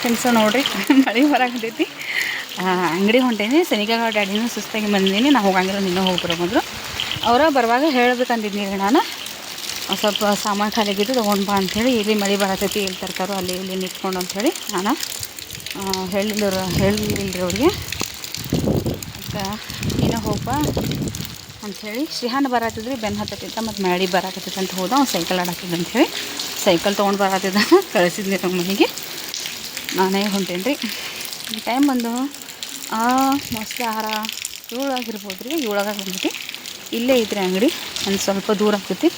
Friends ನೋಡಿರಿ. ಮಳೆ ಬರಾಕತೈತಿ ಅಂಗಡಿ ಹೊಂಟೇನಿ. ಸನಿಕಾಗ ಡ್ಯಾಡಿನೂ ಸುಸ್ತಾಗಿ ಬಂದಿದ್ದೀನಿ ನಾ ಹೋಗಂಗಿಲ್ಲ ನಿನ್ನ ಹೋಗ್ಬಿಡೋ ಮೊದಲು. ಅವರ ಬರುವಾಗ ಹೇಳಬೇಕಂದಿದ್ದೀನಿ ನಾನು. ಸ್ವಲ್ಪ ಸಾಮಾನು ಖಾಲಿಗಿದ್ದು ತೊಗೊಂಡು ಬಾ ಅಂಥೇಳಿ ಇಲ್ಲಿ ಮಳೆ ಬರತೈತಿ ಇಲ್ಲಿ ತರ್ತಾರೋ, ಅಲ್ಲಿ, ಇಲ್ಲಿ ನಿಂತ್ಕೊಂಡು ಅಂಥೇಳಿ ನಾನು ಹೇಳಿಲ್ಲ ಹೇಳಿಲ್ಲರಿ ಅವ್ರಿಗೆ. ಅದಕ್ಕೆ ನೀನು ಹೋಗ ಅಂಥೇಳಿ ಶ್ರೀಹಾನ್ ಬರತ್ತಿದ್ರಿ ಬೆನ್ನು ಹತ್ತತ್ತಿದ್ದ ಮತ್ತು ಮ್ಯಾಡಿ ಬರಾಕತ್ತೈತೆ ಅಂತ ಹೋದ. ಅವ್ನು ಸೈಕಲ್ ಆಡಾಕಿದ್ದಂಥೇಳಿ ಸೈಕಲ್ ತೊಗೊಂಡು ಬರತ್ತಿದ್ದ ಕಳಿಸಿದ್ನಿ ನಮ್ಮ ಮನೆಗೆ. ನಾನೇ ಹೊಂಟೇನಿ ರೀ. ಟೈಮ್ ಬಂದು ಮೋಸ್ಟ್ಲಿ ಆಹಾರ ಏಳಾಗಿರ್ಬೋದು ರೀ ಏಳಾಗ ಬಂದ್ಬಿಟ್ಟು ಇಲ್ಲೇ ಐತ್ರಿ ಅಂಗಡಿ, ಒಂದು ಸ್ವಲ್ಪ ದೂರ ಆಗ್ತೈತಿ.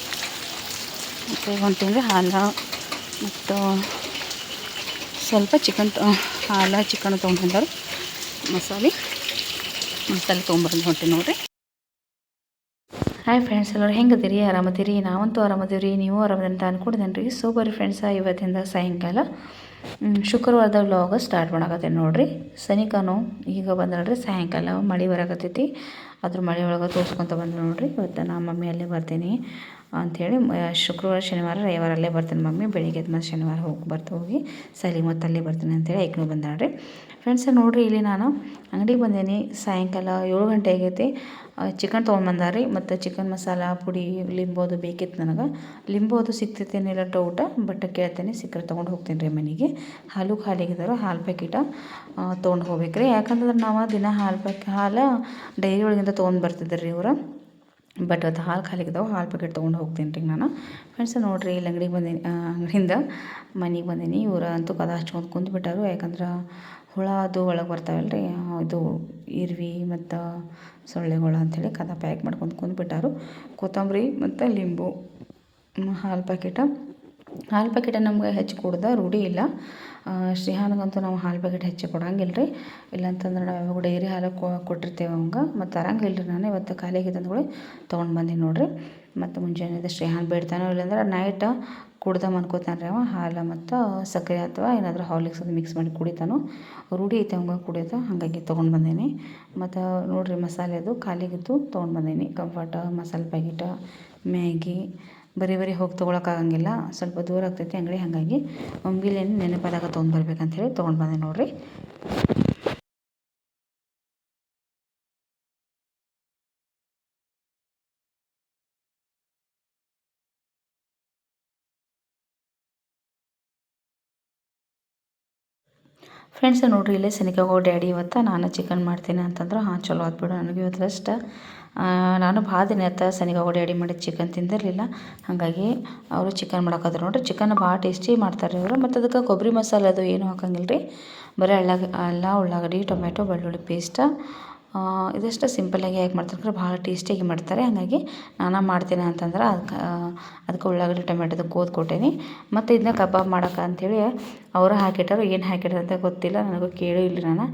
ಮತ್ತು ಹೊಂಟೇನಿ ರೀ ಹಾಲು, ಮತ್ತು ಸ್ವಲ್ಪ ಚಿಕನ್ ಹಾಲು ಚಿಕನ್ ತೊಗೊಂಡು ಬಂದರು ಮಸಾಲೆ ಮಸಾಲೆ ತೊಗೊಂಬಂದು ಹೊಂಟೆ ನೋಡಿರಿ. ಹಾಯ್ ಫ್ರೆಂಡ್ಸ್ ಎಲ್ಲರೂ ಹೆಂಗದಿರಿ ಆರಾಮದಿರಿ? ನಾವಂತೂ ಆರಾಮದಿರಿ ನೀವು ಆರಾಮದಂತ ಅನ್ಕೊಂಡಿದ್ದೇನೆ ರೀ ಸೊ ಬರೀ ಫ್ರೆಂಡ್ಸ ಇವತ್ತಿಂದ ಸಾಯಂಕಾಲ. ಶುಕ್ರವಾರದ ವ್ಲಾಗ ಸ್ಟಾರ್ಟ್ ಮಾಡಕತ್ತೇನೆ ನೋಡ್ರಿ. ಸನಿಕಾನು ಈಗ ಬಂದಳ್ರಿ, ಸಾಯಂಕಾಲ ಮಳೆ ಬರಕತ್ತೈತಿ. ಅದ್ರ ಮಳೆ ಒಳಗೆ ತೋರ್ಸ್ಕೊತ ಬಂದು ನೋಡ್ರಿ. ಇವತ್ತು ನಾ ಮಮ್ಮಿ ಅಲ್ಲಿ ಬರ್ತೀನಿ. ಅಂಥೇಳಿ ಶುಕ್ರವಾರ, ಶನಿವಾರ ರವಿವಾರ ಅಲ್ಲೇ ಬರ್ತೀನಿ ಮಮ್ಮಿ. ಬೆಳಿಗ್ಗೆ ಎದ್ದು ಮತ್ತು ಶನಿವಾರ ಹೋಗಿ ಬರ್ತಾ ಹೋಗಿ ಸರಿ ಮತ್ತು ಅಲ್ಲೇ ಬರ್ತೀನಿ ಅಂತೇಳಿ ಐಕ್ನೂ ಬಂದಾಳ್ರಿ. ಫ್ರೆಂಡ್ಸ್ ನೋಡಿರಿ ಇಲ್ಲಿ ನಾನು ಅಂಗಡಿಗೆ ಬಂದೇನಿ. ಸಾಯಂಕಾಲ ಏಳು ಗಂಟೆ ಆಗೈತಿ. ಚಿಕನ್ ತೊಗೊಂಬಂದಾರಿ ಮತ್ತು ಚಿಕನ್ ಮಸಾಲ, ಪುಡಿ, ಲಿಂಬೋದು ಬೇಕಿತ್ತು ನನಗೆ. ಲಿಂಬು ಅದು ಸಿಗ್ತೈತೇನಿಲ್ಲ ಡೌಟ ಬಟ್ ಕೇಳ್ತೇನೆ ಸಿಕ್ಕರೆ ತೊಗೊಂಡು ಹೋಗ್ತೀನಿ ರೀ ಮನೆಗೆ. ಹಾಲು ಖಾಲಿಯಾಗಿದ್ದಾರೋ ಹಾಲು ಪ್ಯಾಕೆಟ ತೊಗೊಂಡು ಹೋಗ್ಬೇಕು ರೀ ಯಾಕಂತಂದ್ರೆ ನಾವು ದಿನ ಹಾಲು ಪ್ಯಾಕ್ ಹಾಲು ಡೈರಿ ಒಳಗಿಂದ ತೊಗೊಂಡು ಬರ್ತಿದ್ರು ಇವರು. ಬಟ್ ಅದು ಹಾಲು ಖಾಲಿಗಿದಾವೆ ಹಾಲು ಪ್ಯಾಕೆಟ್ ತೊಗೊಂಡು ಹೋಗ್ತೀನಿ ರೀ ನಾನು. ಫ್ರೆಂಡ್ಸ್ ನೋಡಿರಿ, ಇಲ್ಲಿ ಅಂಗಡಿಗೆ ಬಂದೀನಿ ಅಂಗಡಿಯಿಂದ ಮನೆಗೆ ಬಂದೀನಿ. ಇವ್ರು ಅಂತೂ ಕದ ಹಚ್ಕೊಂಡು ಕುಂತ್ಬಿಟ್ಟಾರು. ಯಾಕಂದ್ರೆ ಹುಳ ಅದು ಒಳಗೆ ಬರ್ತಾವಲ್ಲ ರೀ ಇದು ಇರ್ವಿ ಮತ್ತು ಸೊಳ್ಳೆಗಳು ಅಂಥೇಳಿ ಕದ ಪ್ಯಾಕ್ ಮಾಡ್ಕೊಂಡು ಕುಂತ್ಬಿಟ್ಟಾರು. ಕೊತ್ತಂಬರಿ ಮತ್ತು ಲಿಂಬು ಹಾಲು ಪ್ಯಾಕೆಟ ಹಾಲು ಪ್ಯಾಕೆಟ ನಮ್ಗೆ ಹೆಚ್ಚು ಕುಡ್ದ, ರೂಢಿ ಇಲ್ಲ. ಶ್ರೀಹಾನ್ಗಂತೂ ನಾವು ಹಾಲು ಪ್ಯಾಕೆಟ್ ಹೆಚ್ಚು ಕೊಡಂಗಿಲ್ಲ ರೀ ಇಲ್ಲಂತಂದ್ರೆ ನಾವು ಯಾವಾಗ ಡೈರಿ ಹಾಲು ಕೊಟ್ಟಿರ್ತೇವೆ ಅವಂಗೆ. ಮತ್ತು ತರಂಗಿಲ್ಲ ರೀ ನಾನು ಇವತ್ತು ಖಾಲಿ ಆಗಿದ್ದು ಅಂದ್ಕೊಳ್ಳಿ ತೊಗೊಂಡು ಬಂದೀನಿ ನೋಡಿರಿ. ಮತ್ತು ಮುಂಜಾನೆ ಶ್ರೀಹಾನ್ ಬೇಡ್ತಾನೋ ಇಲ್ಲಾಂದ್ರೆ ನೈಟ್ ಕುಡ್ದ ಮನ್ಕೋತಾನೆ ರೀ ಅವ ಹಾಲು ಮತ್ತು ಸಕ್ಕರೆ ಅಥವಾ ಏನಾದರೂ ಹಾಲಿಕ್ಸ್ ಅದು ಮಿಕ್ಸ್ ಮಾಡಿ ಕುಡಿತಾನೋ. ರೂಢಿ ಐತೆ ಅವಂಗೆ ಕುಡಿಯೋದು, ಹಾಗಾಗಿ ತೊಗೊಂಡು ಬಂದೀನಿ. ಮತ್ತು ನೋಡಿರಿ ಮಸಾಲೆ ಅದು ಖಾಲಿಗಿತ್ತು ತೊಗೊಂಡು ಬಂದೀನಿ. ಕಂಫರ್ಟ, ಮಸಾಲೆ ಪ್ಯಾಕೆಟ ಮ್ಯಾಗಿ ಬರೀ ಬರೀ ಹೋಗಿ ತೊಗೊಳಕ್ಕಾಗಂಗಿಲ್ಲ ಸ್ವಲ್ಪ ದೂರ ಆಗ್ತೈತಿ, ಅಂಗಡಿ ಹಾಗಾಗಿ ಅಂಬಿಲೇನು ನೆನಪಾದಾಗ ತೊಗೊಂಡು ಬರ್ಬೇಕಂಥೇಳಿ ತೊಗೊಂಡು ಬಂದೆ ನೋಡಿರಿ. ಫ್ರೆಂಡ್ಸ್, ನೋಡ್ರಿ ಇಲ್ಲೇ ಸನಿಕಾಗೋ ಡ್ಯಾಡಿ ಇವತ್ತು, ನಾನು ಚಿಕನ್ ಮಾಡ್ತೀನಿ ಅಂತಂದ್ರೆ, ಹಾಂ, ಚಲೋ ಆಯ್ತು ಬಿಡು, ನನಗೆ ಇವತ್ತು ರೆಸ್ಟ್ ನಾನು ಭಾಳ ದಿನ ಆಯ್ತು ಸನಿಗಾಗೋ ಡ್ಯಾಡಿ ಮಾಡಿದ ಚಿಕನ್ ತಿಂದಿರಲಿಲ್ಲ. ಹಾಗಾಗಿ ಅವರು ಚಿಕನ್ ಮಾಡಕತ್ತಾರೆ ನೋಡಿರಿ ಚಿಕನ್ ಭಾಳ ಟೇಸ್ಟಿ ಮಾಡ್ತಾರೆ ಇವರು. ಮತ್ತು ಅದಕ್ಕೆ ಕೊಬ್ಬರಿ ಮಸಾಲೆ ಅದು ಏನು ಹಾಕಂಗಿಲ್ಲ ರೀ ಬರೀ ಅಳ್ಳಾಗ ಅಲ್ಲ ಉಳ್ಳಾಗಡ್ಡಿ ಟೊಮೆಟೊ ಬೆಳ್ಳುಳ್ಳಿ ಪೇಸ್ಟ ಇದಿಷ್ಟು ಸಿಂಪಲಾಗಿ ಹೇಗೆ ಮಾಡ್ತಾರೆ ಭಾಳ ಟೇಸ್ಟಿಯಾಗಿ ಮಾಡ್ತಾರೆ. ಹಾಗಾಗಿ ನಾನು ಮಾಡ್ತೀನಿ ಅಂತಂದ್ರೆ ಅದಕ್ಕೆ ಅದಕ್ಕೆ ಉಳ್ಳಾಗಡ್ಡಿ ಟೊಮೆಟೊದ ಕೋದ್ ಕೊಟ್ಟೇನಿ. ಮತ್ತು ಇದನ್ನ ಕಬಾಬ್ ಮಾಡೋಕೆ ಅಂಥೇಳಿ ಅವರು ಹಾಕಿಟ್ಟಾರು. ಏನು ಹಾಕಿಟ್ಟಾರ ಅಂತ ಗೊತ್ತಿಲ್ಲ. ನನಗೂ ಕೇಳೂ ಇಲ್ಲ ನಾನು.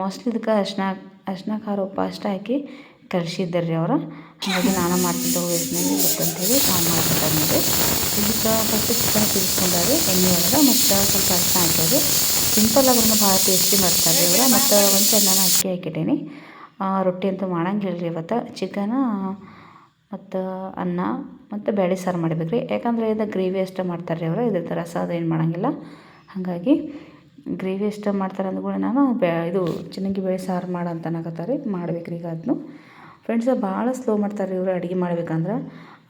ಮೋಸ್ಟ್ಲಿ ಇದಕ್ಕೆ ಅರ್ಶಿನ ಅರ್ಶಿನ ಖಾರ, ಉಪ್ಪು ಅಷ್ಟು ಹಾಕಿ ಕಲಿಸಿದ್ದಾರೆ ರೀ ಅವರು. ಹಾಗಾಗಿ ನಾನು ಮಾಡ್ತೀನಿ ತಗೋ ಯೋಚನೆ ಗೊತ್ತಂತೇಳಿ ನಾನು ನೋಡಿರಿ ಇದಕ್ಕೆ ಫಸ್ಟ್ ಚಿಕನ್ ಕುದಿಸ್ಕೊಂಡಾರಿ ಎಣ್ಣೆ ಒಳಗೆ ಮತ್ತು ಸ್ವಲ್ಪ ಅರ್ಶಿನ ಹಾಕ್ಯಾರಿ ಸಿಂಪಲ್ ಆಗಿ ಭಾಳ ಟೇಸ್ಟಿ ಮಾಡ್ತಾರೆ ಅವರು. ಮತ್ತು ಒಂದು ಸೈಡ್ ನಾನು ಅಕ್ಕಿ ಹಾಕಿಟ್ಟೀನಿ. ರೊಟ್ಟಿ ಅಂತೂ ಮಾಡಂಗಿಲ್ಲ ರೀ ಇವತ್ತು. ಚಿಕನ ಮತ್ತು ಅನ್ನ, ಮತ್ತು ಬೇಳೆ ಸಾರು ಮಾಡ್ಬೇಕು ರೀ ಯಾಕಂದರೆ ಇದು ಗ್ರೇವಿ ಅಷ್ಟೇ ಮಾಡ್ತಾರೆ ರೀ ಅವರು. ಇದ್ರ ರಸ ಏನು ಮಾಡೋಂಗಿಲ್ಲ. ಹಾಗಾಗಿ ಗ್ರೇವಿ ಅಷ್ಟೇ ಮಾಡ್ತಾರೆ ಅಂದ್ಕೊಳ್ಳಿ ನಾನು ಬೇ ಇದು ಚೆನ್ನಾಗಿ ಬೇಳೆ ಸಾರು ಮಾಡು ಅಂತ ಅನ್ನಕತ್ತಾರೆ. ರೀ ಮಾಡ್ಬೇಕು ರೀ ಈಗ ಅದನ್ನು ಫ್ರೆಂಡ್ಸ್ ಭಾಳ ಸ್ಲೋ ಮಾಡ್ತಾರೆ ಇವರು ಅಡುಗೆ ಮಾಡ್ಬೇಕಂದ್ರೆ.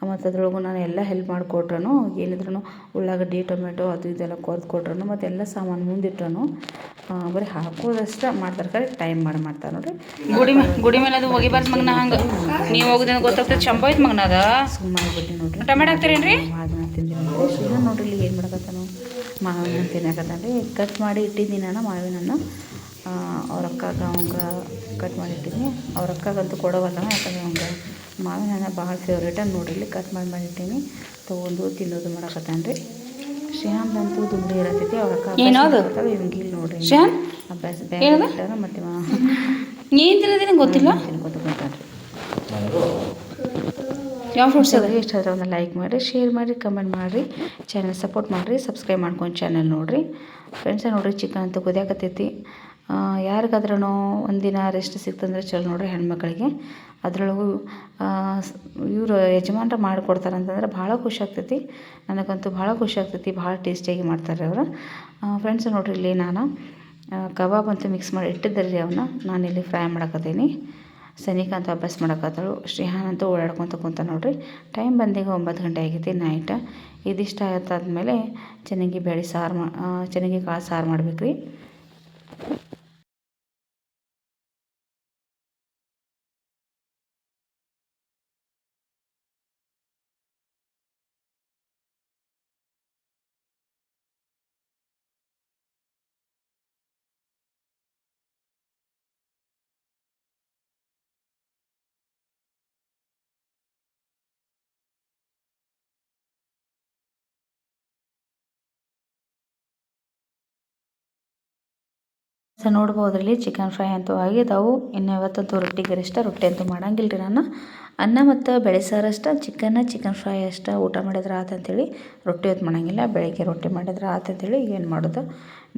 ಮತ್ತು ಅದ್ರೊಳಗೂ ನಾನು ಎಲ್ಲ ಹೆಲ್ಪ್ ಮಾಡಿಕೊಟ್ರೂ ಏನಿದ್ರೂ ಉಳ್ಳಾಗಡ್ಡಿ ಟೊಮೆಟೊ ಅದು ಇದೆಲ್ಲ ಕೊರ್ದು ಕೊಟ್ರೂ ಮತ್ತು ಎಲ್ಲ ಸಾಮಾನು ಮುಂದಿಟ್ರು ಬರೀ ಹಾಕೋದಷ್ಟೇ ಮಾಡ್ತಾರೆ ಕರೆ ಟೈಮ್ ಮಾಡಿ ಮಾಡ್ತಾರೆ ನೋಡಿರಿ. ಗುಡಿ ಗುಡಿ ಮೇಲೆ ಅದು ಒಗಿಬಾರ್ದು ಮಗ್ನ ಹಂಗೆ. ನೀವು ಹೋಗುದೇನು ಗೊತ್ತಾಗ್ತದೆ ಚಂಪ ಐತೆ ಮಗ್ನ ಅದ. ಸುಮ್ಮನೆ ನೋಡ್ರಿ. ಟೊಮೆಟೊ ಹಾಕ್ತೀರೇನ್ರಿ? ಭಾಳ ತಿಂದಿರಿ ತಿಂದಿನಿ ನೋಡ್ರಿ. ಇಲ್ಲಿ ಏನು ಮಾಡಕತ್ತಾನು. ಮಾವಿನ ಹಣ್ಣು ತಿನ್ನಕತ್ತಾನ್ರಿ ಕಟ್ ಮಾಡಿ ಇಟ್ಟಿದ್ದೀನಿ ನಾನು ಮಾವಿನ ಹಣ್ಣು. ಅವ್ರ ಅಕ್ಕಾಗ ಅವಂಗೆ ಕಟ್ ಮಾಡಿ ಇಟ್ಟಿದ್ದೀನಿ ಅವ್ರ ಅಕ್ಕಾಗಂತೂ ಕೊಡೋವಲ್ಲ ಯಾಕಂದ್ರೆ ಅವಂಗೆ ಮಾವಿನ ಹಣ್ಣು ಭಾಳ ಫೇವ್ರೇಟ ನೋಡಿ ಇಲ್ಲಿ ಕಟ್ ಮಾಡಿ ಮಾಡಿಟ್ಟೀನಿ. ತೊಗೊಂಡು ತಿನ್ನೋದು ಮಾಡಕತ್ತಾನ ರೀ ಶ್ಯಾಮ್ದಂತೂ ದುಂಬಿ ಇರತೈತಿ ಅವ್ರ ಅಕ್ಕ ಏನದು? ಇವಂಗೆ ಇಲ್ಲಿ ನೋಡ್ರಿ. ಶ್ಯಾನ್ ಅಭ್ಯಾಸ ಏನದು? ಮತ್ತೆ ಮಾ ಏನು ತಿನ್ನೋದೇನು ಗೊತ್ತಿಲ್ಲ ತಿನ್ಕೊತ ಕುಂತಾನ್ರಿ. ಯಾವ ಫ್ರೂಟ್ಸ್ ಅದ? ಇಷ್ಟ ಆದ್ರೆ ಒಂದು ಲೈಕ್ ಮಾಡಿರಿ ಶೇರ್ ಮಾಡಿರಿ ಕಮೆಂಟ್ ಮಾಡಿರಿ. ಚಾನಲ್ ಸಪೋರ್ಟ್ ಮಾಡಿರಿ ಸಬ್ಸ್ಕ್ರೈಬ್ ಮಾಡ್ಕೊಂಡು ಚಾನಲ್ ನೋಡಿರಿ. ಫ್ರೆಂಡ್ಸ ನೋಡಿರಿ ಚಿಕನ್ ಅಂತ ಕುದಿಯಾಕತ್ತೈತಿ. ಯಾರಿಗಾದ್ರೂ ಒಂದಿನ ರೆಸ್ಟ್ ಸಿಕ್ತಂದರೆ ಚಲೋ ನೋಡ್ರಿ ಹೆಣ್ಮಕ್ಳಿಗೆ. ಅದರೊಳಗೂ ಇವರು ಯಜಮಾನ್ರು ಮಾಡಿಕೊಡ್ತಾರೆ ಅಂತಂದ್ರೆ ಭಾಳ ಖುಷಿ ಆಗ್ತೈತಿ ನನಗಂತೂ ಭಾಳ ಖುಷಿ ಆಗ್ತೈತಿ ಭಾಳ ಟೇಸ್ಟಿಯಾಗಿ ಮಾಡ್ತಾರೆ ಅವರು. ಫ್ರೆಂಡ್ಸ್ ನೋಡ್ರಿ ಇಲ್ಲಿ ನಾನು. ಕಬಾಬ್ ಅಂತೂ ಮಿಕ್ಸ್ ಮಾಡಿ ಇಟ್ಟಿದ್ದೆ ರೀ ಅವನ್ನ ಇಲ್ಲಿ ಫ್ರೈ ಮಾಡಕತ್ತೀನಿ. ಸನಿಕಾ ಅಂತ ಅಭ್ಯಾಸ ಮಾಡಕತ್ತಳು. ಶ್ರೀಹಾನ್ ಅಂತೂ ಓಡಾಡ್ಕೊತ ಕುಂತ ನೋಡ್ರಿ. ಟೈಮ್ ಬಂದಿಗೆ ಒಂಬತ್ತು ಗಂಟೆ ಆಗೈತಿ ನೈಟ್ ಇದಿಷ್ಟ ಆಯ್ತಾದ್ಮೇಲೆ ಚೆನ್ನಾಗಿ ಬೇಳೆ ಸಾರು ಮಾ ಚೆನ್ನಾಗಿ ಕಾಳು ಸಾರು ಮಾಡ್ಬೇಕು ಸೊ ನೋಡ್ಬೋದ್ರಲ್ಲಿ ಚಿಕನ್ ಫ್ರೈ ಅಂತೂ ಆಗಿದಾವು ಇನ್ನು ಯಾವತ್ತಂತೂ ರೊಟ್ಟಿ ಇಷ್ಟ ರೊಟ್ಟಿ ಅಂತೂ ಮಾಡಂಗಿಲ್ಲ ರೀ ನಾನು. ಅನ್ನ ಮತ್ತು ಬೆಳೆ ಸಾರು ಅಷ್ಟ ಚಿಕನ್ನ ಚಿಕನ್ ಫ್ರೈ ಅಷ್ಟ ಊಟ ಮಾಡಿದ್ರೆ ಆತಂತೇಳಿ ರೊಟ್ಟಿ ಹೊತ್ತು ಮಾಡಂಗಿಲ್ಲ. ಬೆಳಗ್ಗೆ ರೊಟ್ಟಿ ಮಾಡಿದ್ರೆ ಆತಂತೇಳಿ ಏನು ಮಾಡೋದು?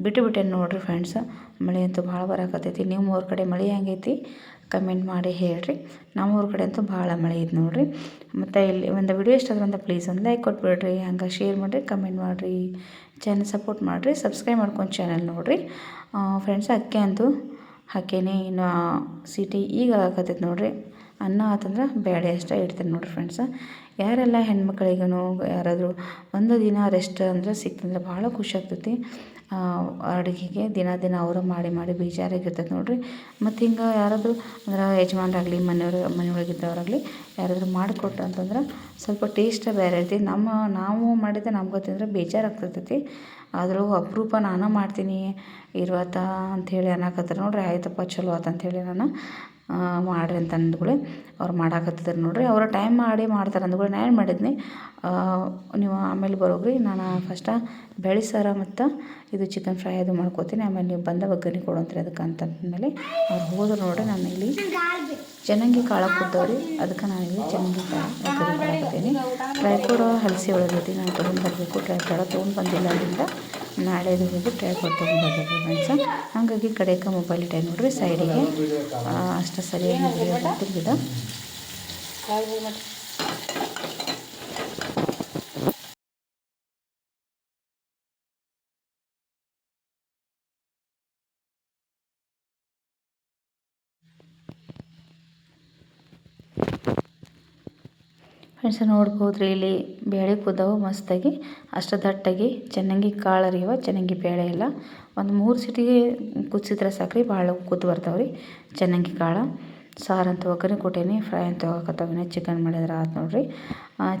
ಬಿಟ್ಟು ಬಿಟ್ಟೇನು ನೋಡಿರಿ ಫ್ರೆಂಡ್ಸ್ ಮಳೆ ಅಂತೂ ಭಾಳ ಬರಕತ್ತೈತಿ. ನಿಮ್ಮ ಊರ ಕಡೆ ಮಳೆ ಹೆಂಗೈತಿ ಕಮೆಂಟ್ ಮಾಡಿ ಹೇಳ್ರಿ. ನಮ್ಮ ಊರ ಕಡೆ ಅಂತೂ ಭಾಳ ಮಳೆ ಐತೆ ನೋಡಿರಿ. ಮತ್ತು ಇಲ್ಲಿ ಒಂದು ವಿಡಿಯೋ ಇಷ್ಟ ಆದ್ರೆ ಅಂತ ಪ್ಲೀಸ್ ಒಂದು ಲೈಕ್ ಕೊಟ್ಬಿಡ್ರಿ. ಹಂಗೆ ಶೇರ್ ಮಾಡಿರಿ ಕಮೆಂಟ್ ಮಾಡಿರಿ. ಚಾನಲ್ ಸಪೋರ್ಟ್ ಮಾಡಿರಿ. ಸಬ್ಸ್ಕ್ರೈಬ್ ಮಾಡ್ಕೊಂಡು ಚಾನಲ್ ನೋಡಿರಿ. ಫ್ರೆಂಡ್ಸ್ ಅಕ್ಕಿ ಅಂತೂ ಹಾಕೇನಿ ಇನ್ನು ಸಿಟಿ ಈಗ ಆಗಕತ್ತೈತೆ ನೋಡಿರಿ. ಅನ್ನ ಆತಂದ್ರೆ ಬೇಳೆ ಅಷ್ಟೇ ಇಡ್ತೀನಿ ನೋಡಿರಿ ಫ್ರೆಂಡ್ಸ್ ಯಾರೆಲ್ಲ ಹೆಣ್ಮಕ್ಳಿಗೂ ಯಾರಾದರೂ ಒಂದು ದಿನ ರೆಸ್ಟ್ ಅಂದ್ರೆ ಸಿಕ್ತಂದ್ರೆ ಭಾಳ ಖುಷಿ ಆಗ್ತೈತಿ. ಅಡುಗೆಗೆ ದಿನ ದಿನ ಅವರು ಮಾಡಿ ಮಾಡಿ ಬೇಜಾರಾಗಿರ್ತೈತೆ ನೋಡಿರಿ. ಮತ್ತು ಹಿಂಗೆ ಯಾರಾದರೂ ಅಂದ್ರೆ ಯಜಮಾನ್ರಾಗಲಿ, ಮನೆಯವರು, ಮನೆಯೊಳಗಿದ್ದವರಾಗಲಿ ಯಾರಾದರೂ ಮಾಡಿಕೊಟ್ರು ಅಂತಂದ್ರೆ ಸ್ವಲ್ಪ ಟೇಸ್ಟೇ ಬೇರೆ ಇರ್ತೈತಿ ನಮ್ಮ, ನಾವು ಮಾಡಿದ್ದೆ ನಮ್ಗೆ ತಿಂದ್ರೆ ಬೇಜಾರಾಗ್ತಿರ್ತೈತಿ ಅದ್ರೊಳಗೂ ಅಪರೂಪ ನಾನು ಮಾಡ್ತೀನಿ ಇರುವತ್ತ ಅಂಥೇಳಿ ಅನ್ನಕತ್ತಾರೆ ನೋಡಿರಿ, ಆಯ್ತಪ್ಪ ಚಲೋ ಆತು ಅಂಥೇಳಿ ನಾನು ಮಾಡ್ರಿ ಅಂತ ಅಂದ್ಕೂಡ್ಲೆ ಅವ್ರು ಮಾಡಾಕತ್ತಿದ್ರು ನೋಡಿರಿ. ಅವರು ಟೈಮ್ ಮಾಡಿ ಮಾಡ್ತಾರೆ ಅಂದ್ಕೊಳ್ಳಿ ನಾನು ಏನು ಮಾಡಿದ್ನಿ ನೀವು ಆಮೇಲೆ ಬರೋಗ್ರಿ, ನಾನು ಫಸ್ಟ ಬೆಳೆ ಸಾರ ಮತ್ತು ಇದು ಚಿಕನ್ ಫ್ರೈ ಅದು ಮಾಡ್ಕೋತೀನಿ. ಆಮೇಲೆ ನೀವು ಬಂದ ಒಗ್ಗರಣೆ ಕೊಡಂತ್ರಿ ಅದಕ್ಕೆ ಅಂತಂದ್ಮೇಲೆ ಅವ್ರು ಹೋದ್ರು ನೋಡ್ರಿ, ನಾನು ಇಲ್ಲಿ ಚೆನ್ನಾಗಿ ಕಾಳು ರೀ ಅದಕ್ಕೆ ನಾನು ಇಲ್ಲಿ ಚೆನ್ನಾಗಿ ಕಾಳು ಮಾಡ್ತೀನಿ ಕೊಡಾಕತ್ತೀನಿ ಟ್ರೈ ಕೂಡ ಹಲಸಿ ಒಳಗೈತಿ ನಾನು ತೊಗೊಂಡು ಬರಬೇಕು ಟ್ರೈ ಕೂಡ ತೊಗೊಂಡು ಬಂದಿಲ್ಲ ಅದರಿಂದ ನಾಳೆದು ಹೋಗಿ ತೊಗೊಂಡು ಬರಬೇಕು ಫ್ರೆಂಡ್ಸ ಹಾಗಾಗಿ ಕಡೆಗೆ ಮೊಬೈಲ್ ಇಟ್ಟೆ ನೋಡ್ರಿ ಸೈಡಿಗೆ ಅಷ್ಟು ಸರಿಯಾಗಿ ತಿರುಗಿದ. ನೋಡ್ಬೋದು ರೀ ಇಲ್ಲಿ ಬೇಳೆ ಕುದ್ದವು ಮಸ್ತಾಗಿ, ಅಷ್ಟು ದಟ್ಟಾಗಿ, ಚೆನ್ನಾಗಿ ಕಾಳು ಅರಿಯುವ ಚೆನ್ನಾಗಿ ಬೇಳೆ ಎಲ್ಲ. ಒಂದು ಮೂರು ಸಿಟಿಗೆ ಕುದಿಸಿದ್ರೆ ಸಾಕ್ರಿ ಭಾಳ ಕುದ್ದು ಬರ್ತಾವೆ ರೀ ಚೆನ್ನಾಗಿ ಕಾಳು. ಸಾರು ಅಂತ ಒಗ್ಗರಣೆ ಕೊಟ್ಟೇನಿ ಫ್ರೈ ಅಂತ ಹೋಗಕತ್ತವಿನ ಚಿಕನ್ ಮಾಡಿದ್ರೆ ಆತು ನೋಡಿರಿ.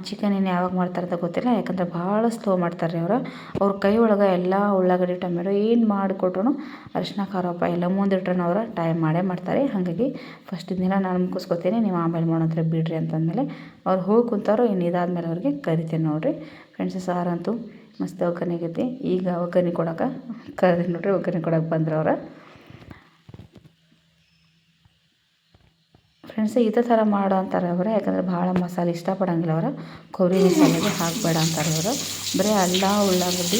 ಚಿಕನ್ ಇನ್ನು ಯಾವಾಗ ಮಾಡ್ತಾರೆ ಅಂತ ಗೊತ್ತಿಲ್ಲ, ಯಾಕಂದ್ರೆ ಭಾಳ ಸ್ಲೋ ಮಾಡ್ತಾರೆ ರೀ ಅವ್ರು. ಅವ್ರ ಕೈ ಒಳಗೆ ಎಲ್ಲ ಉಳ್ಳಾಗಡ್ಡಿ, ಟೊಮೆಟೊ ಏನು ಮಾಡಿಕೊಟ್ರು ಅರಿಶಿನ ಖಾರಪ್ಪ ಎಲ್ಲ ಮುಂದಿಟ್ರೂ ಅವ್ರು ಟೈಮ್ ಮಾಡೇ ಮಾಡ್ತಾರೆ. ಹಾಗಾಗಿ ಫಸ್ಟ್ ದಿನ ನಾನು ಮುಗಿಸ್ಕೊತೀನಿ, ನೀವು ಆಮೇಲೆ ಮಾಡೋದ್ರೆ ಬಿಡ್ರಿ ಅಂತಂದಮೇಲೆ ಅವ್ರು ಹೋಗಿ ಕುಂತಾರೋ ಇನ್ನು ಇದಾದಮೇಲೆ ಅವ್ರಿಗೆ ಕರಿತೀನಿ ನೋಡಿರಿ. ಫ್ರೆಂಡ್ಸ್ ಸಾರಂತೂ ಮಸ್ತ್ ಒಗ್ಗರಣೆ ಆಗೈತಿ ಈಗ ಒಗ್ಗರಣೆ ಕೊಡೋಕೆ ಕರೆದಿ ನೋಡಿರಿ, ಒಗ್ಗರಣೆ ಕೊಡೋಕೆ ಬಂದ್ರು ಅವ್ರು. ಫ್ರೆಂಡ್ಸ್ ಇದೇ ಥರ ಮಾಡೋ ಅಂತಾರೆ ಅವರು ಯಾಕಂದರೆ ಭಾಳ ಮಸಾಲೆ ಇಷ್ಟಪಡಂಗಿಲ್ಲ ಅವರು. ಕೊಬ್ಬರಿ ಮಸಾಲೆಗೆ ಹಾಕಬೇಡ ಅಂತಾರೆ ಅವರು ಬರೀ ಅಲ್ಲ ಉಳ್ಳಾಗಡ್ಡಿ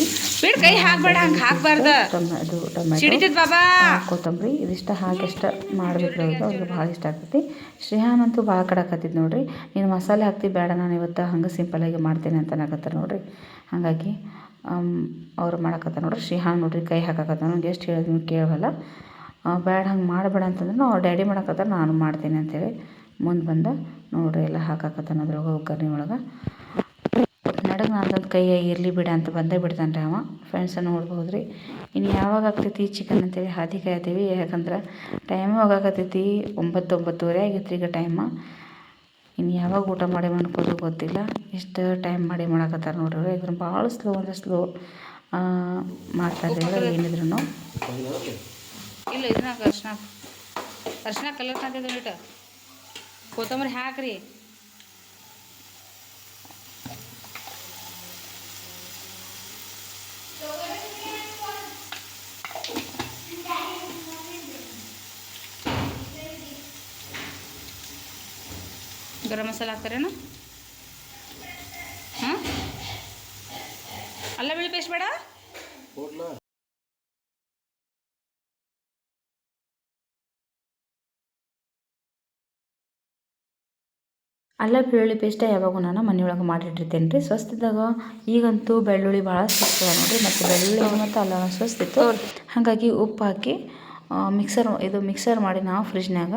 ಕೈ ಹಾಕಬೇಡ ಹಂಗೆ ಹಾಕಬಾರ್ದು. ಟೊಮೆಟೊ. ಬಾಬಾ. ಕೊತ್ತಂಬರಿ ಇದಿಷ್ಟು ಹಾಕಿ ಇಷ್ಟ ಮಾಡಬೇಕು ಅವ್ರಿಗೆ ಅವ್ರಿಗೆ ಭಾಳ ಇಷ್ಟ ಆಗ್ತೈತಿ. ಶ್ರೇಹಾನ್ ಅಂತೂ ಭಾಳ ಕಡಾಕತ್ತಿದ್ದು ನೋಡಿರಿ. ನೀನು ಮಸಾಲೆ ಹಾಕ್ತಿ ಬೇಡ ನಾನು ಇವತ್ತು ಹಂಗೆ ಸಿಂಪಲಾಗಿ ಮಾಡ್ತೀನಿ ಅಂತ ಅನ್ನಕತ್ತಾರೆ ನೋಡಿರಿ. ಹಾಗಾಗಿ ಅವ್ರು ಮಾಡಕತ್ತ ನೋಡ್ರಿ. ಶ್ರೀಹಾನ್ ನೋಡ್ರಿ ಕೈ ಹಾಕಕತ್ತ ನಾನು ಗೆಸ್ಟ್ ಹೇಳಿದ್ರು ಕೇಳವಲ್ಲ ಆ, ಬೇಡ ಹಂಗೆ ಮಾಡಬೇಡ ಅಂತಂದ್ರೆ ಅವ್ರು ಡ್ಯಾಡಿ ಮಾಡಕತ್ತಾರ ನಾನು ಮಾಡ್ತೀನಿ ಅಂತೇಳಿ ಮುಂದೆ ಬಂದ ನೋಡಿರಿ ಎಲ್ಲ ಹಾಕಾಕತ್ತಾನ ಅದ್ರೊಳಗೆ ಒಗ್ಗರಣೆ ಒಳಗೆ. ನಡಗೆ ನಾನು ಕೈ ಇರಲಿ ಬಿಡ ಅಂತ ಬಂದೇ ಬಿಡ್ತಾನೆ ರೀ ಅವ. ಫ್ರೆಂಡ್ಸ್ ನೋಡ್ಬೋದು ರೀ ಇನ್ನು ಯಾವಾಗ ಆಗ್ತೈತಿ ಚಿಕನ್ ಅಂತೇಳಿ ಹಾದಿ ಕಾಯ್ತೀವಿ. ಯಾಕಂದ್ರೆ ಟೈಮ್ ಹೋಗಾಕತ್ತೈತಿ ಒಂಬತ್ತು ಒಂಬತ್ತುವರೆ ಆಗೈತೆ ಈಗ ಟೈಮ ಇನ್ನು ಯಾವಾಗ ಊಟ ಮಾಡಿ ಮಾಡ್ಕೋದು ಗೊತ್ತಿಲ್ಲ. ಎಷ್ಟು ಟೈಮ್ ಮಾಡಿ ಮಾಡಕತ್ತಾರ ನೋಡ್ರಿ ಇದ್ರ ಭಾಳ ಸ್ಲೋ ಅಂದರೆ ಸ್ಲೋ ಮಾಡ್ತಾರೆ ಏನಿದ್ರು ಇಲ್ಲ, ಇದನ್ನ ಅರ್ಶಿನ. ಅರ್ಶಿನ ಕಲರ್ ಕಾಣ್ತೈತೆ ಇಟ ಕೊತ್ತಂಬರಿ ಹಾಕ್ರಿ. ಗರಂ ಮಸಾಲ ಹಾಕ್ತಾರೇನು? ಹಾಂ? ಅಲ್ಲ ಬೆಳ್ಳಿ ಪೇಸ್ಟ್ ಬೇಡ? ಅಲ್ಲ ಬೆಳ್ಳುಳ್ಳಿ ಪೇಸ್ಟ ಯಾವಾಗೂ ನಾನು ಮನೆಯೊಳಗೆ ಮಾಡಿಟ್ಟಿರ್ತೇನೆ ರೀ ಸ್ವಸ್ಥದಾಗ ಈಗಂತೂ ಬೆಳ್ಳುಳ್ಳಿ ಭಾಳ ಸ್ವಸ್ಥ ನೋಡಿರಿ. ಮತ್ತು ಬೆಳ್ಳುಳ್ಳಿ ಮತ್ತು ಅಲ್ಲ ಸ್ವಸ್ತಿತ್ತು ಹಾಗಾಗಿ ಉಪ್ಪು ಹಾಕಿ ಮಿಕ್ಸರ್ ಇದು ಮಿಕ್ಸರ್ ಮಾಡಿ ನಾವು ಫ್ರಿಜ್ನಾಗ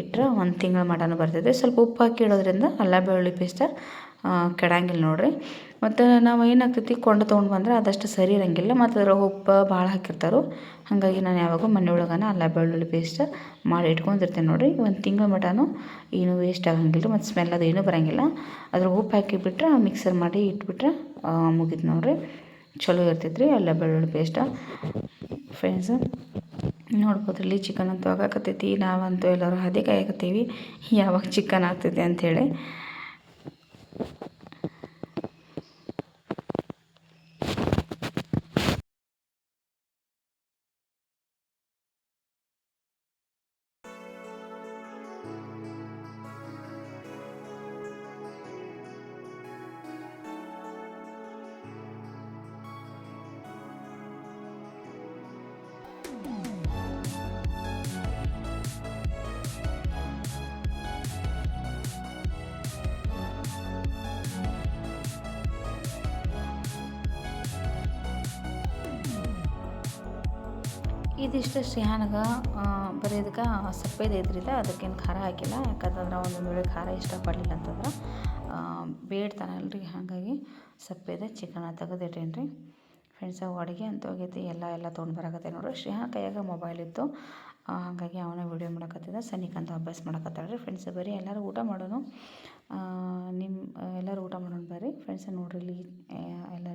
ಇಟ್ಟರೆ ಒಂದು ತಿಂಗಳು ಮಟನ ಬರ್ತೈತೆ. ಸ್ವಲ್ಪ ಉಪ್ಪು ಹಾಕಿ ಇಡೋದ್ರಿಂದ ಅಲ್ಲ ಬೆಳ್ಳುಳ್ಳಿ ಪೇಸ್ಟ ಕೆಡಂಗಿಲ್ಲ ನೋಡಿರಿ. ಮತ್ತು ನಾವು ಏನಾಗ್ತೈತಿ ಕೊಂಡು ತೊಗೊಂಡು ಬಂದ್ರೆ ಅದಷ್ಟು ಸರಿ ಇರೋಂಗಿಲ್ಲ. ಮತ್ತು ಅದ್ರಾಗ ಉಪ್ಪು ಭಾಳ ಹಾಕಿರ್ತಾರೆ. ಹಾಗಾಗಿ ನಾನು ಯಾವಾಗೂ ಮನೆ ಒಳಗಾನ ಅಲ್ಲ ಬೆಳ್ಳುಳ್ಳಿ ಪೇಸ್ಟ್ ಮಾಡಿ ಇಟ್ಕೊಂಡಿರ್ತೀನಿ ನೋಡಿರಿ. ಒಂದು ತಿಂಗಳ ಮಟನೂ ಏನು ವೇಸ್ಟ್ ಆಗಂಗಿಲ್ಲ ರೀ ಮತ್ತು ಸ್ಮೆಲ್ ಅದು ಏನೂ ಬರೋಂಗಿಲ್ಲ. ಅದ್ರಾಗ ಉಪ್ಪು ಹಾಕಿಬಿಟ್ರೆ ಮಿಕ್ಸರ್ ಮಾಡಿ ಇಟ್ಬಿಟ್ರೆ ಮುಗೀತು ನೋಡಿರಿ. ಚಲೋ ಇರ್ತೈತೆ ರೀ ಅಲ್ಲ ಬೆಳ್ಳುಳ್ಳಿ ಪೇಸ್ಟ ಫ್ರೆಂಡ್ಸ್ ನೋಡ್ಬೋದು ಇಲ್ಲಿ ಚಿಕನ್ ಅಂತೂ ಆಗಾಕತ್ತೈತಿ. ನಾವಂತೂ ಎಲ್ಲರೂ ಹದೇ ಕಾಯಕತ್ತೀವಿ ಯಾವಾಗ ಚಿಕನ್ ಆಗ್ತೈತಿ ಅಂಥೇಳಿ ಇದಿಷ್ಟು ಶ್ರೀಹಾನಗ ಬರೀ ಇದಕ್ಕೆ ಸಪ್ಪೇದು ಇದ್ರಿಲ್ಲ ಅದಕ್ಕೇನು ಖಾರ ಹಾಕಿಲ್ಲ. ಯಾಕಂತಂದ್ರೆ ಒಂದು ವೇಳೆ ಖಾರ ಇಷ್ಟಪಡಲಿಲ್ಲ ಅಂತಂದ್ರೆ ಬೇಡ್ತಾನಲ್ರಿ ಹಾಗಾಗಿ ಸಪ್ಪೇದ ಚಿಕನ್ ತೆಗೆದಿಟ್ಟೇನು ರೀ ಫ್ರೆಂಡ್ಸ್ ಅಡುಗೆ ಅಂತ ಹೋಗೈತಿ, ಎಲ್ಲ ಎಲ್ಲ ತೊಗೊಂಡು ಬರಕತ್ತೆ ನೋಡ್ರಿ. ಶ್ರೀಹಾನ್ ಕೈಯಾಗ ಮೊಬೈಲ್ ಇತ್ತು. ಹಾಗಾಗಿ ಅವನೇ ವಿಡಿಯೋ ಮಾಡಕತ್ತಿದ್ದ ಸನಿಕಂತ ಅಭ್ಯಾಸ ಮಾಡಕತ್ತಾಳ ರೀ ಫ್ರೆಂಡ್ಸ್ ಬರೀ ಎಲ್ಲರೂ ಊಟ ಮಾಡೋಣ ನಿಮ್ಮ ಎಲ್ಲರೂ ಊಟ ಮಾಡೋಣ ಬರ್ರಿ. ಫ್ರೆಂಡ್ಸ್ ನೋಡ್ರಿ, ಇಲ್ಲಿ ಎಲ್ಲ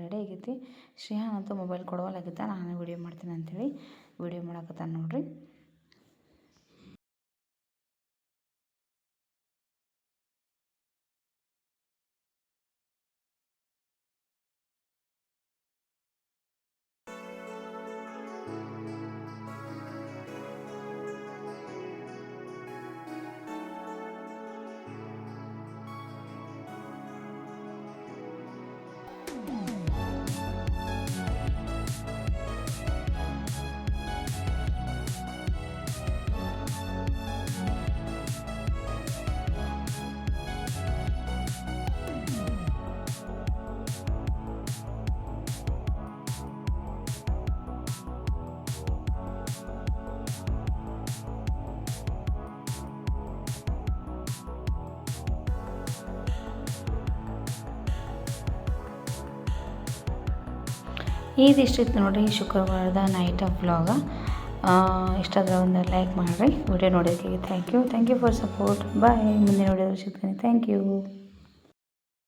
ಆಗೈತಿ ಅಂತೂ ಮೊಬೈಲ್ ಕೊಡವಲ್ಲಾಗಿದ್ದ ನಾನು ವೀಡಿಯೋ ಮಾಡ್ತೀನಿ ಅಂತೇಳಿ ವೀಡಿಯೋ ಮಾಡಕತ್ತಾನ ನೋಡ್ರಿ. ಇದಿಷ್ಟಿತ್ತು ನೋಡಿರಿ ಶುಕ್ರವಾರದ ನೈಟ್ ಆಫ್ ವ್ಲಾಗ ಇಷ್ಟಾದರೆ ಒಂದು ಲೈಕ್ ಮಾಡಿರಿ ವಿಡಿಯೋ ನೋಡೋದಕ್ಕೆ thank you thank you for support bye ಮುಂದೆ ವಿಡಿಯೋದಲ್ಲಿ ಸಿಗ್ತೀನಿ. Thank you